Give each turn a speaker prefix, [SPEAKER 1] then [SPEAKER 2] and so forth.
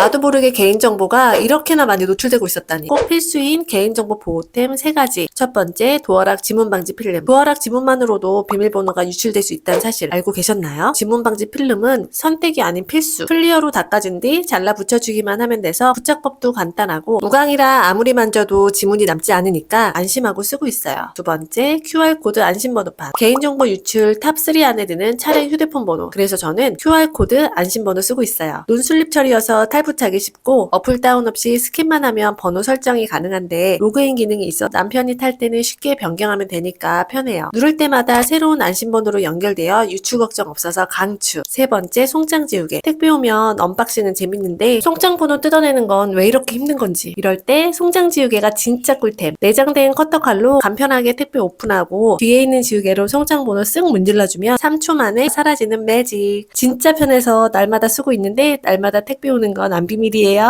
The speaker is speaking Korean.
[SPEAKER 1] 나도 모르게 개인정보가 이렇게나 많이 노출되고 있었다니. 꼭 필수인 개인정보 보호템 세 가지. 첫 번째, 도어락 지문 방지 필름. 도어락 지문만으로도 비밀번호가 유출될 수 있다는 사실 알고 계셨나요? 지문 방지 필름은 선택이 아닌 필수. 클리어로 닦아준 뒤 잘라 붙여주기만 하면 돼서 부착법도 간단하고 무광이라 아무리 만져도 지문이 남지 않으니까 안심하고 쓰고 있어요. 두 번째, QR코드 안심번호판. 개인정보 유출 탑3 안에 드는 차량 휴대폰 번호. 그래서 저는 QR코드 안심번호 쓰고 있어요. 논슬립 처리여서 탈부 착이 쉽고 어플 다운 없이 스캔만 하면 번호 설정이 가능한데 로그인 기능이 있어 남편이 탈 때는 쉽게 변경하면 되니까 편해요. 누를 때마다 새로운 안심번호로 연결되어 유출 걱정 없어서 강추. 세 번째, 송장 지우개. 택배 오면 언박싱은 재밌는데 송장 번호 뜯어내는 건 왜 이렇게 힘든 건지. 이럴 때 송장 지우개가 진짜 꿀템. 내장된 커터칼로 간편하게 택배 오픈하고 뒤에 있는 지우개로 송장 번호 쓱 문질러주면 3초 만에 사라지는 매직. 진짜 편해서 날마다 쓰고 있는데 날마다 택배 오는 건안 비밀이에요.